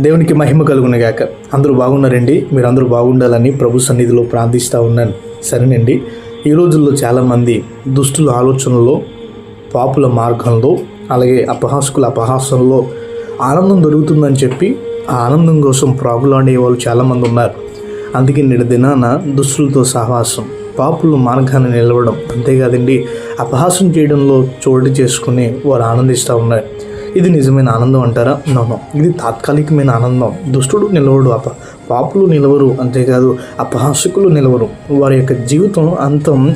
దేవునికి మహిమ కలుగునగాక. అందరూ బాగున్నారండి? మీరు అందరూ బాగుండాలని ప్రభు సన్నిధిలో ప్రార్థిస్తూ ఉన్నాను. సరేనండి? ఈ రోజుల్లో చాలామంది దుష్టుల ఆలోచనలో పాపుల మార్గంలో అలాగే అపహాసకుల అపహాసంలో ఆనందం దొరుకుతుందని చెప్పి ఆ ఆనందం కోసం ప్రాగులాడే వాళ్ళు చాలామంది ఉన్నారు. అందుకే నేడు దినాన దుస్తులతో సహవాసం పాపుల మార్గాన్ని నిలవడం అంతేకాదండి అపహాసం చేయడంలో చోటు చేసుకుని వారు ఆనందిస్తూ ఉన్నారు. ఇది నిజమైన ఆనందం అంటారా? నో ఇది తాత్కాలికమైన ఆనందం. దుష్టుడు నిలవడు అప పాపులు నిలవరు అంతేకాదు అపహాసకులు నిలవరు. వారి యొక్క జీవితం అంతం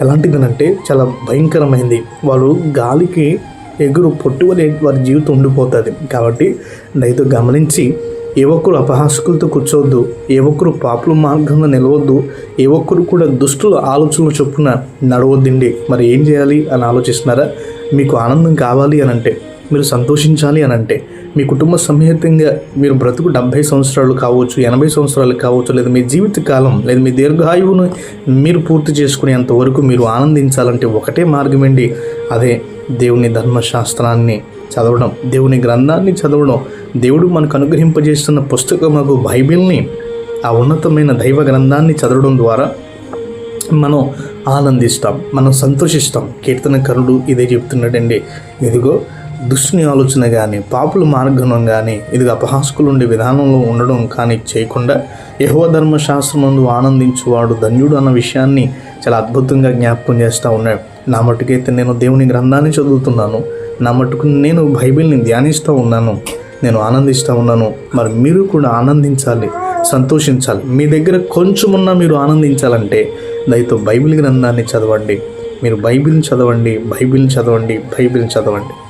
ఎలాంటిదనంటే చాలా భయంకరమైంది. వాళ్ళు గాలికి ఎగురు పొట్టు వలె వారి జీవితం ఉండిపోతుంది. కాబట్టి దయతో గమనించి ఏ ఒక్కరు అపహాసకులతో కూర్చోవద్దు ఏ ఒక్కరు పాపుల మార్గంలో నిలవద్దు ఏ ఒక్కరు కూడా దుష్టుల ఆలోచనలు చొప్పున నడవద్దండి. మరి ఏం చేయాలి అని ఆలోచిస్తున్నారా? మీకు ఆనందం కావాలి అని అంటే మీరు సంతోషించాలి అని అంటే మీ కుటుంబ సమేతంగా మీరు బ్రతుకు డెబ్భై సంవత్సరాలు కావచ్చు ఎనభై సంవత్సరాలు కావచ్చు లేదా మీ జీవిత కాలం లేదా మీ దీర్ఘాయువును మీరు పూర్తి చేసుకునేంత వరకు మీరు ఆనందించాలంటే ఒకటే మార్గం అండి. అదే దేవుని ధర్మశాస్త్రాన్ని చదవడం దేవుని గ్రంథాన్ని చదవడం. దేవుడు మనకు అనుగ్రహింపజేస్తున్న పుస్తకముకు బైబిల్ని ఆ ఉన్నతమైన దైవ గ్రంథాన్ని చదవడం ద్వారా మనం ఆనందిస్తాం మనం సంతోషిస్తాం. కీర్తనకరుడు ఇదే చెప్తున్నాడండి ఇదిగో దుష్ని ఆలోచన కానీ పాపుల మార్గం కానీ ఇది అపహాసకులు ఉండే విధానంలో ఉండడం కానీ చేయకుండా యహోవ ధర్మశాస్త్రమందు ఆనందించువాడు ధన్యుడు అన్న విషయాన్ని చాలా అద్భుతంగా జ్ఞాపకం చేస్తూ ఉన్నాడు. నా మట్టుకైతే నేను దేవుని గ్రంథాన్ని చదువుతున్నాను. నా మట్టుకు నేను బైబిల్ని ధ్యానిస్తూ ఉన్నాను. నేను ఆనందిస్తూ ఉన్నాను. మరి మీరు కూడా ఆనందించాలి సంతోషించాలి. మీ దగ్గర కొంచెమున్నా మీరు ఆనందించాలంటే దయతో బైబిల్ గ్రంథాన్ని చదవండి. మీరు బైబిల్ని చదవండి బైబిల్ని చదవండి బైబిల్ని చదవండి.